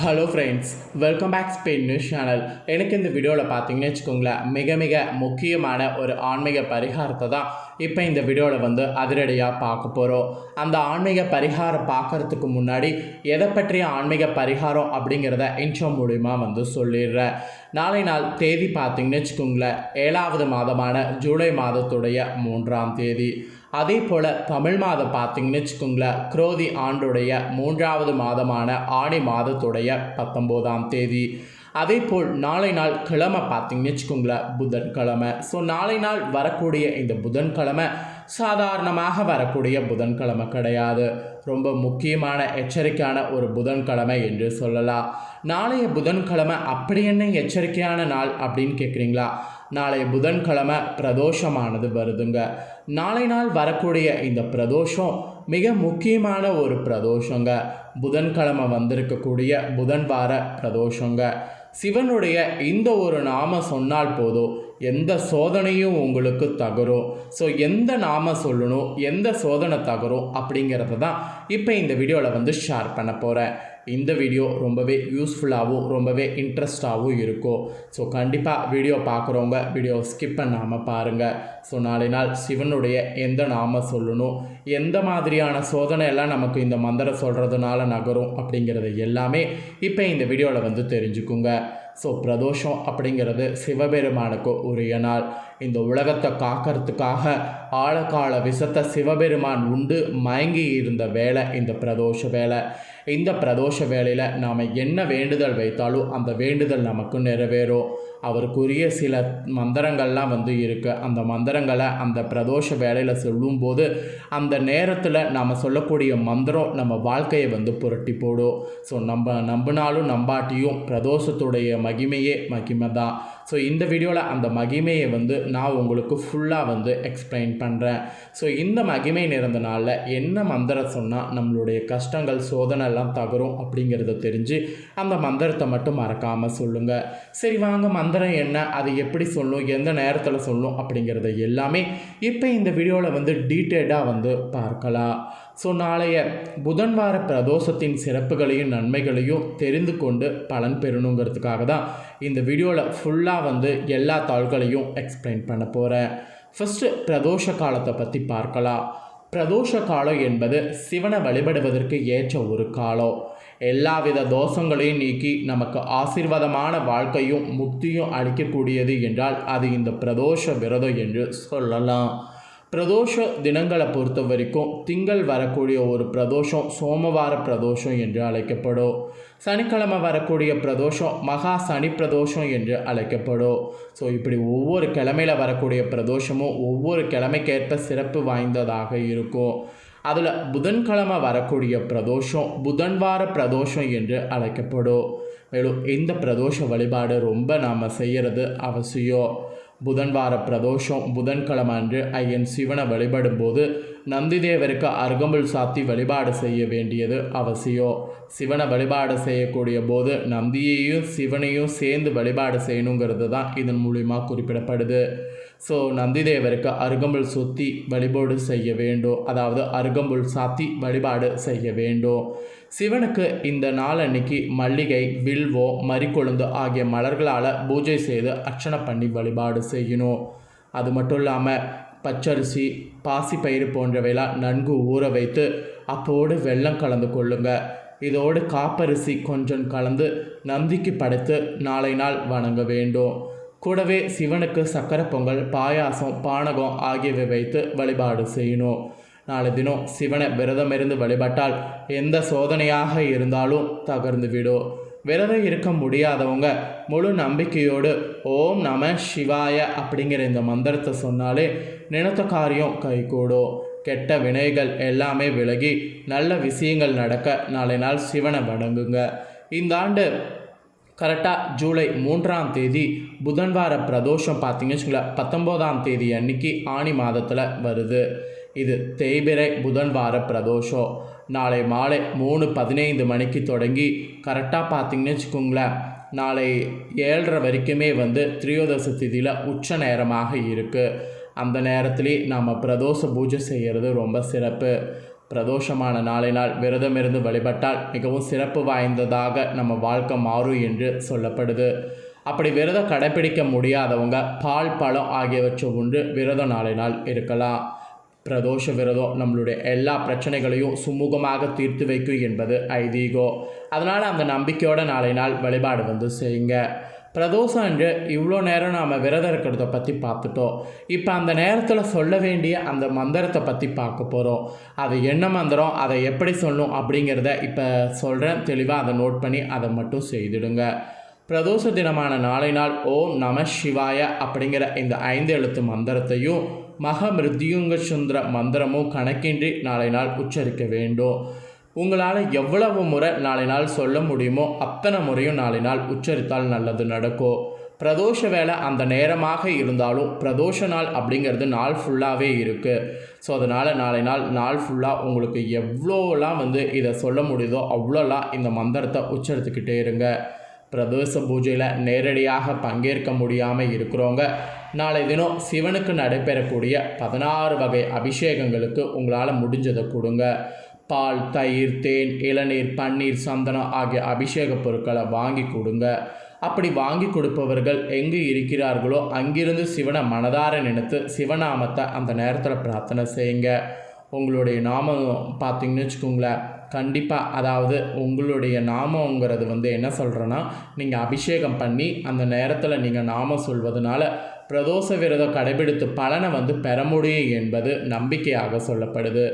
Hello friends welcome back Spain news channel எனக்கு இந்த வீடியோவில் பார்த்தீங்கன்னு வச்சுக்கோங்களேன் மிக மிக முக்கியமான ஒரு ஆன்மீக பரிகாரத்தை தான் இப்போ இந்த வீடியோவில் வந்து அதிரடியாக பார்க்க போகிறோம் அந்த ஆன்மீக பரிகாரம் பார்க்கறதுக்கு முன்னாடி எதை பற்றிய ஆன்மீக பரிகாரம் அப்படிங்கிறத இன்ஷோ மூலிமா வந்து சொல்லிடுறேன். நாளை நாள் தேதி பார்த்தீங்கன்னு வச்சுக்கோங்களேன் ஏழாவது மாதமான ஜூலை மாதத்துடைய மூன்றாம் தேதி. அதே போல் தமிழ் மாதம் பார்த்தீங்கன்னு வச்சுக்கோங்களேன் குரோதி ஆண்டுடைய மூன்றாவது மாதமான ஆணி மாதத்துடைய பத்தொம்போதாம் தேதி. அதே போல் நாளை நாள் கிழமை பார்த்தீங்கன்னு வச்சுக்கோங்களேன் புதன்கிழமை. ஸோ நாளை நாள் வரக்கூடிய இந்த புதன்கிழமை சாதாரணமாக வரக்கூடிய புதன்கிழமை கிடையாது. ரொம்ப முக்கியமான எச்சரிக்கையான ஒரு புதன்கிழமை என்று சொல்லலாம். நாளைய புதன்கிழமை அப்படி என்ன எச்சரிக்கையான நாள் அப்படின்னு கேட்குறீங்களா? நாளைய புதன்கிழமை பிரதோஷமானது வருதுங்க. நாளை நாள் வரக்கூடிய இந்த பிரதோஷம் மிக முக்கியமான ஒரு பிரதோஷங்க. புதன்கிழமை வந்திருக்கக்கூடிய புதன் வார பிரதோஷங்க. சிவனுடைய இந்த ஒரு நாம சொன்னால் போதும் எந்த சோதனையும் உங்களுக்கு தகரும் ஸோ எந்த நாம சொல்லணும் எந்த சோதனை தகரும் அப்படிங்கிறத தான் இப்போ இந்த வீடியோவில் வந்து ஷேர் பண்ண போகிறேன் இந்த வீடியோ ரொம்பவே யூஸ்ஃபுல்லாகவும் ரொம்பவே இன்ட்ரெஸ்டாகவும் இருக்கும். ஸோ கண்டிப்பாக வீடியோ பார்க்குறவங்க வீடியோ ஸ்கிப் பண்ணாமல் பாருங்கள் ஸோ நாளை நாள் சிவனுடைய எந்த நாம சொல்லணும் எந்த மாதிரியான சோதனை எல்லாம் நமக்கு இந்த மந்திரம் சொல்கிறதுனால நகரும் அப்படிங்கிறது எல்லாமே இப்போ இந்த வீடியோவில் வந்து தெரிஞ்சுக்குங்க. ஸோ பிரதோஷம் அப்படிங்கிறது சிவபெருமானுக்கு உரிய நாள். இந்த உலகத்தை காக்கிறதுக்காக ஆழக்கால விஷத்தை சிவபெருமான் உண்டு மயங்கி இருந்த வேலை இந்த பிரதோஷ வேலை இந்த பிரதோஷ வேலையில் நாம் என்ன வேண்டுதல் வைத்தாலும் அந்த வேண்டுதல் நமக்கு நிறைவேறும். அவருக்குரிய சில மந்திரங்கள்லாம் வந்து இருக்குது அந்த மந்திரங்களை அந்த பிரதோஷ வேலையில் சொல்லும்போது அந்த நேரத்தில் நாம் சொல்லக்கூடிய மந்திரம் நம்ம வாழ்க்கையை வந்து புரட்டி போடும். ஸோ நம்ம நம்பினாலும் நம்பாட்டியும் பிரதோஷத்துடைய மகிமையே மகிமை தான் ஸோ இந்த வீடியோவில் அந்த மகிமையை வந்து நான் உங்களுக்கு ஃபுல்லாக வந்து எக்ஸ்பிளைன் பண்ணுறேன் ஸோ இந்த மகிமை நிறந்த நாளில் என்ன மந்திரம் சொன்னால் நம்மளுடைய கஷ்டங்கள் சோதனை எல்லாம் தகரும் அப்படிங்கிறத தெரிஞ்சு அந்த மந்திரத்தை மட்டும் மறக்காமல் சொல்லுங்கள் சரி வாங்க மந்திரம் என்ன அது எப்படி சொல்லும் எந்த நேரத்தில் சொல்லும் அப்படிங்கிறத எல்லாமே இப்போ இந்த வீடியோவில் வந்து டீட்டெயிலாக வந்து பார்க்கலாம். ஸோ நாளைய புதன் வார பிரதோஷத்தின் சிறப்புகளையும் நன்மைகளையும் தெரிந்து கொண்டு பலன் பெறணுங்கிறதுக்காக தான் இந்த வீடியோவில் ஃபுல்லாக வந்து எல்லா தாள்களையும் எக்ஸ்பிளைன் பண்ண போகிறேன் ஃபஸ்ட்டு பிரதோஷ காலத்தை பற்றி பார்க்கலாம். பிரதோஷ காலம் என்பது சிவனை வழிபடுவதற்கு ஏற்ற ஒரு காலம். எல்லாவித தோஷங்களையும் நீக்கி நமக்கு ஆசீர்வாதமான வாழ்க்கையும் முக்தியும் அளிக்கக்கூடியது என்றால் அது இந்த பிரதோஷ விரதம் என்று சொல்லலாம். பிரதோஷ தினங்களை பொறுத்த வரைக்கும் திங்கள் வரக்கூடிய ஒரு பிரதோஷம் சோமவார பிரதோஷம் என்று அழைக்கப்படும். சனிக்கிழமை வரக்கூடிய பிரதோஷம் மகா சனி பிரதோஷம் என்று அழைக்கப்படும். ஸோ இப்படி ஒவ்வொரு கிழமையில் வரக்கூடிய பிரதோஷமும் ஒவ்வொரு கிழமைக்கேற்ப சிறப்பு வாய்ந்ததாக இருக்கும். அதில் புதன்கிழமை வரக்கூடிய பிரதோஷம் புதன்வார பிரதோஷம் என்று அழைக்கப்படும். மேலும் இந்த பிரதோஷ வழிபாடு ரொம்ப நாம் செய்கிறது அவசியம். புதன் வார பிரதோஷம் புதன்கிழமை அன்று ஐயன் சிவனை வழிபடும் போது நந்திதேவருக்கு அருகம்புல் சாத்தி வழிபாடு செய்ய வேண்டியது அவசியம். சிவனை வழிபாடு செய்யக்கூடிய போது நந்தியையும் சிவனையும் சேர்ந்து வழிபாடு செய்யணுங்கிறது தான் இதன் மூலிமா குறிப்பிடப்படுது. ஸோ நந்திதேவருக்கு அருகம்புல் சுற்றி வழிபாடு செய்ய வேண்டும். அதாவது அருகம்புல் சாத்தி வழிபாடு செய்ய வேண்டும். சிவனுக்கு இந்த நாள் அன்னைக்கு மல்லிகை வில்வோ மறிக்கொழுந்து ஆகிய மலர்களால் பூஜை செய்து அர்ச்சனை பண்ணி வழிபாடு செய்யணும் அது மட்டும் இல்லாமல் பச்சரிசி பாசிப்பயிறு போன்றவையெல்லாம் நன்கு ஊற வைத்து அப்போடு வெள்ளம் கலந்து கொள்ளுங்க. இதோடு காப்பரிசி கொஞ்சம் கலந்து நந்திக்கு படைத்து நாளை நாள் வணங்க வேண்டும். கூடவே சிவனுக்கு சக்கரை பொங்கல் பாயாசம் பானகம் ஆகியவை வைத்து வழிபாடு செய்யணும் நாளை தினம் சிவனை விரதமிருந்து வழிபட்டால் எந்த சோதனையாக இருந்தாலும் தகர்ந்து விடும். விரதம் இருக்க முடியாதவங்க முழு நம்பிக்கையோடு ஓம் நம சிவாய அப்படிங்கிற இந்த மந்திரத்தை சொன்னாலே நினைத்த காரியம் கைகூடும். கெட்ட வினைகள் எல்லாமே விலகி நல்ல விஷயங்கள் நடக்க நாளை நாள் சிவனை வணங்குங்க. இந்த ஆண்டு கரெக்டாக ஜூலை மூன்றாம் தேதி புதன்வார பிரதோஷம் பார்த்தீங்கன்னு வச்சுங்களேன் பத்தொம்போதாம் தேதி அன்னைக்கு ஆணி மாதத்தில் வருது. இது தேய்பிரை புதன்வார பிரதோஷம். நாளை மாலை மூணு பதினைந்து மணிக்கு தொடங்கி கரெக்டாக பார்த்தீங்கன்னு வச்சுக்கோங்களேன் நாளை ஏழரை வரைக்குமே வந்து திரியோதச திதியில் உச்ச நேரமாக இருக்குது அந்த நேரத்துலேயே நாம் பிரதோஷ பூஜை செய்கிறது ரொம்ப சிறப்பு. பிரதோஷமான நாளை நாள் விரதமிருந்து வழிபட்டால் மிகவும் சிறப்பு வாய்ந்ததாக நம்ம வாழ்க்கை மாறும் என்று சொல்லப்படுது. அப்படி விரதம் கடைப்பிடிக்க முடியாதவங்க பால் பழம் ஆகியவற்றை உண்டு நாளை நாள் இருக்கலாம். பிரதோஷ விரதம் நம்மளுடைய எல்லா பிரச்சனைகளையும் சுமூகமாக தீர்த்து வைக்கும் என்பது ஐதீகம். அதனால் அந்த நம்பிக்கையோட நாளை நாள் வழிபாடு வந்து செய்யுங்க. பிரதோஷம் என்று இவ்வளோ நேரம் நாம் விரதம் இருக்கிறத பற்றி பார்த்துட்டோம். இப்போ அந்த நேரத்தில் சொல்ல வேண்டிய அந்த மந்திரத்தை பற்றி பார்க்க போகிறோம் அது என்ன மந்திரம் அதை எப்படி சொல்லணும் அப்படிங்கிறத இப்போ சொல்கிறேன் தெளிவாக அதை நோட் பண்ணி அதை மட்டும் செய்திடுங்க. பிரதோஷ தினமான நாளை நாள் ஓம் நம சிவாய அப்படிங்கிற இந்த ஐந்து எழுத்து மந்திரத்தையும் மகமிருத்யுங்க சுந்தர மந்திரமும் கணக்கின்றி நாளை நாள் உச்சரிக்க வேண்டும் உங்களால் எவ்வளவு முறை நாளை நாள் சொல்ல முடியுமோ அத்தனை முறையும் நாளை நாள் உச்சரித்தால் நல்லது நடக்கும் பிரதோஷ வேலை அந்த நேரமாக இருந்தாலும் பிரதோஷ நாள் அப்படிங்கிறது நாள் ஃபுல்லாகவே இருக்குது ஸோ அதனால் நாளை நாள் நாள் ஃபுல்லாக உங்களுக்கு எவ்வளோலாம் வந்து இதை சொல்ல முடியுதோ அவ்வளோலாம் இந்த மந்திரத்தை உச்சரித்துக்கிட்டே இருங்க. பிரதோஷ பூஜையில் நேரடியாக பங்கேற்க முடியாமல் இருக்கிறவங்க நாளை தினம் சிவனுக்கு நடைபெறக்கூடிய பதினாறு வகை அபிஷேகங்களுக்கு உங்களால் முடிஞ்சதை கொடுங்க. பால் தயிர் தேன் இளநீர் பன்னீர் சந்தனம் ஆகிய அபிஷேக பொருட்களை வாங்கி கொடுங்க. அப்படி வாங்கி கொடுப்பவர்கள் எங்கு இருக்கிறார்களோ அங்கிருந்து சிவனை மனதார நினைத்து சிவநாமத்தை அந்த நேரத்தில் பிரார்த்தனை செய்யுங்க. உங்களுடைய நாமம் பார்த்தீங்கன்னு வச்சுக்கோங்களேன் கண்டிப்பாக அதாவது உங்களுடைய நாமங்கிறது வந்து என்ன சொல்கிறேன்னா நீங்கள் அபிஷேகம் பண்ணி அந்த நேரத்தில் நீங்கள் நாமம் சொல்வதனால பிரதோஷ விரதம் கடைபிடித்து பலனை வந்து பெற முடியும் என்பது நம்பிக்கையாக சொல்லப்படுது.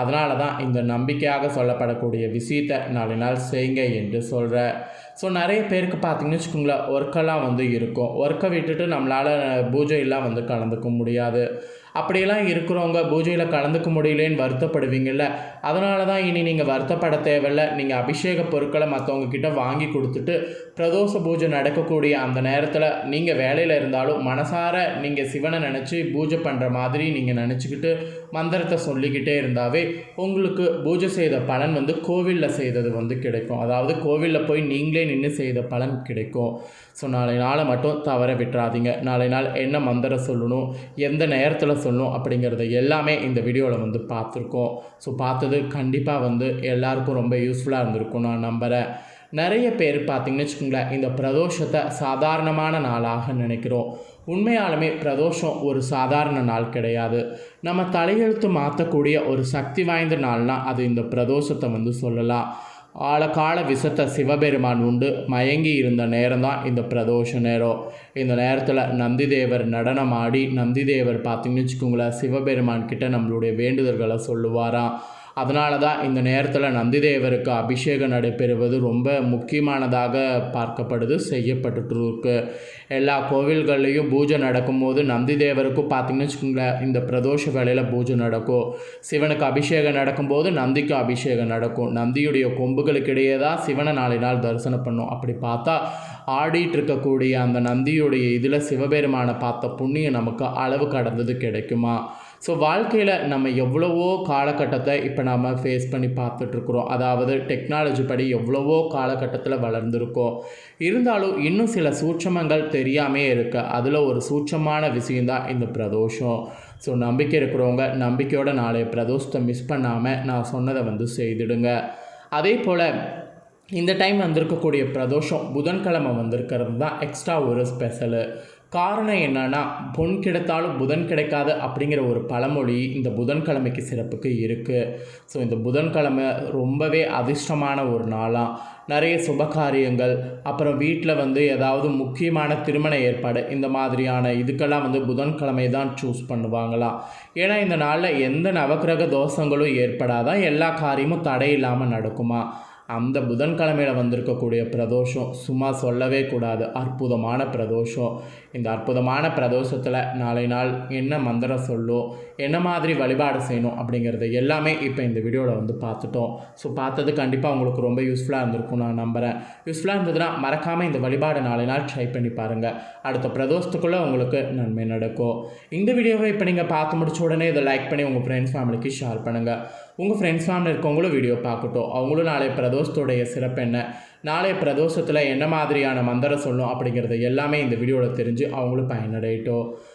அதனால தான் இந்த நம்பிக்கையாக சொல்லப்படக்கூடிய விஷயத்தை நாலு நாள் செய்யுங்க என்று சொல்கிறேன் ஸோ நிறைய பேருக்கு பார்த்தீங்கன்னு வச்சுக்கோங்களேன் ஒர்க்கெல்லாம் வந்து இருக்கும். ஒர்க்கை விட்டுட்டு நம்மளால் பூஜையெல்லாம் வந்து கலந்துக்க முடியாது. அப்படியெல்லாம் இருக்கிறவங்க பூஜையில் கலந்துக்க முடியலேன்னு வருத்தப்படுவீங்கள்ல அதனால தான் இனி நீங்கள் வருத்தப்பட தேவையில்ல. நீங்கள் அபிஷேக பொருட்களை மற்றவங்க கிட்ட வாங்கி கொடுத்துட்டு பிரதோஷ பூஜை நடக்கக்கூடிய அந்த நேரத்தில் நீங்கள் வேலையில் இருந்தாலும் மனசார நீங்கள் சிவனை நினச்சி பூஜை பண்ணுற மாதிரி நீங்கள் நினச்சிக்கிட்டு மந்திரத்தை சொல்லிக்கிட்டே இருந்தாவே உங்களுக்கு பூஜை செய்த பலன் வந்து கோவிலில் செய்தது வந்து கிடைக்கும். அதாவது கோவிலில் போய் நீங்களே நின்று செய்த பலன் கிடைக்கும். ஸோ நாளை நாளை மட்டும் தவற விட்டுறாதீங்க. நாளை நாள் என்ன மந்திரம் சொல்லணும்? எந்த நேரத்தில் சொல்லணும் அப்படிங்கிறத எல்லாமே இந்த வீடியோவில் வந்து பார்த்துருக்கோம். ஸோ பார்த்தது கண்டிப்பாக வந்து எல்லாருக்கும் ரொம்ப யூஸ்ஃபுல்லாக இருந்திருக்கும் நான் நம்புகிறேன் நிறைய பேர் பார்த்திங்கன்னு வச்சுக்கோங்களேன் இந்த பிரதோஷத்தை சாதாரணமான நாளாக நினைக்கிறோம். உண்மையாலுமே பிரதோஷம் ஒரு சாதாரண நாள் கிடையாது. நம்ம தலையெழுத்து மாற்றக்கூடிய ஒரு சக்தி வாய்ந்த நாள்னால் அது இந்த பிரதோஷத்தை வந்து சொல்லலாம். ஆழக்கால விசத்த சிவபெருமான் உண்டு. மயங்கி இருந்த நேரம் தான் இந்த பிரதோஷ நேரம் இந்த நேரத்தில் நந்திதேவர் நடனமாடி நந்திதேவர் பார்த்திங்கன்னு வச்சுக்கோங்களேன் சிவபெருமான் கிட்ட நம்மளுடைய வேண்டுதல்களை சொல்லுவாராம். அதனால தான் இந்த நேரத்தில் நந்திதேவருக்கு அபிஷேகம் நடைபெறுவது ரொம்ப முக்கியமானதாக பார்க்கப்படுது செய்யப்பட்டு இருக்கு எல்லா கோவில்கள்லேயும் பூஜை நடக்கும்போது நந்திதேவருக்கும் பார்த்திங்கன்னு வச்சுக்கோங்களேன் இந்த பிரதோஷ வேலையில் பூஜை நடக்கும். சிவனுக்கு அபிஷேகம் நடக்கும்போது நந்திக்கு அபிஷேகம் நடக்கும். நந்தியுடைய கொம்புகளுக்கு இடையே தான் சிவனை நாளை நாள் தரிசனம் பண்ணும். அப்படி பார்த்தா ஆடிட்டு இருக்கக்கூடிய அந்த நந்தியுடைய இதில் சிவபெருமானை பார்த்த புண்ணியம் நமக்கு அளவு கடந்தது கிடைக்குமா? ஸோ வாழ்க்கையில் நம்ம எவ்வளவோ காலகட்டத்தை இப்போ நம்ம ஃபேஸ் பண்ணி பார்த்துட்ருக்குறோம் அதாவது டெக்னாலஜி படி எவ்வளவோ காலகட்டத்தில் வளர்ந்துருக்கோம். இருந்தாலும் இன்னும் சில சூட்சமங்கள் தெரியாமே இருக்குது அதில் ஒரு சூட்சமான விஷயந்தான் இந்த பிரதோஷம். ஸோ நம்பிக்கை இருக்கிறவங்க நம்பிக்கையோட நாளைய பிரதோஷத்தை மிஸ் பண்ணாமல் நான் சொன்னதை வந்து செய்திடுங்க. அதே போல் இந்த டைம் வந்திருக்கக்கூடிய பிரதோஷம் புதன்கிழமை வந்திருக்கிறது தான் எக்ஸ்ட்ரா ஒரு ஸ்பெஷலு காரணம் என்னன்னா பொன் கிடைத்தாலும் புதன் கிடைக்காது அப்படிங்கிற ஒரு பழமொழி இந்த புதன்கிழமைக்கு சிறப்புக்கு இருக்குது ஸோ இந்த புதன்கிழமை ரொம்பவே அதிர்ஷ்டமான ஒரு நாளாக நிறைய சுபகாரியங்கள் அப்புறம் வீட்டில் வந்து ஏதாவது முக்கியமான திருமண ஏற்பாடு இந்த மாதிரியான இதுக்கெல்லாம் வந்து புதன்கிழமை தான் சூஸ் பண்ணுவாங்களாம் ஏன்னா இந்த நாளில் எந்த நவக்கிரக தோஷங்களும் ஏற்படாதான் எல்லா காரியமும் தடையில்லாமல் நடக்குமா? அந்த புதன்கிழமையில் வந்திருக்கக்கூடிய பிரதோஷம் சும்மா சொல்லவே கூடாது. அற்புதமான பிரதோஷம். இந்த அற்புதமான பிரதோஷத்தில் நாளை நாள் என்ன மந்திரம் சொல்லும் என்ன மாதிரி வழிபாடு செய்யணும் அப்படிங்கிறது எல்லாமே இப்போ இந்த வீடியோவில் வந்து பார்த்துட்டோம். ஸோ பார்த்தது கண்டிப்பாக உங்களுக்கு ரொம்ப யூஸ்ஃபுல்லாக இருந்திருக்கும் நான் நம்புகிறேன் யூஸ்ஃபுல்லாக இருந்ததுன்னா மறக்காமல் இந்த வழிபாடு நாளை நாள் ட்ரை பண்ணி பாருங்கள் அடுத்த பிரதோஷத்துக்குள்ளே உங்களுக்கு நன்மை நடக்கும். இந்த வீடியோவை இப்போ நீங்கள் பார்த்து முடிச்ச உடனே இதை லைக் பண்ணி உங்கள் ஃப்ரெண்ட்ஸ் ஃபேமிலிக்கு ஷேர் பண்ணுங்கள் உங்கள் ஃப்ரெண்ட்ஸ் ஃபேமிலி இருக்கவங்களும் வீடியோ பார்க்கட்டும். அவங்களும் நாளை பிரதோஷத்துடைய சிறப்பு என்ன? நாளைய பிரதோஷத்தில் என்ன மாதிரியான மந்திரம் சொல்லணும் அப்படிங்கிறது எல்லாமே இந்த வீடியோவில் தெரிஞ்சு அவங்களும் பயனடையட்டும்.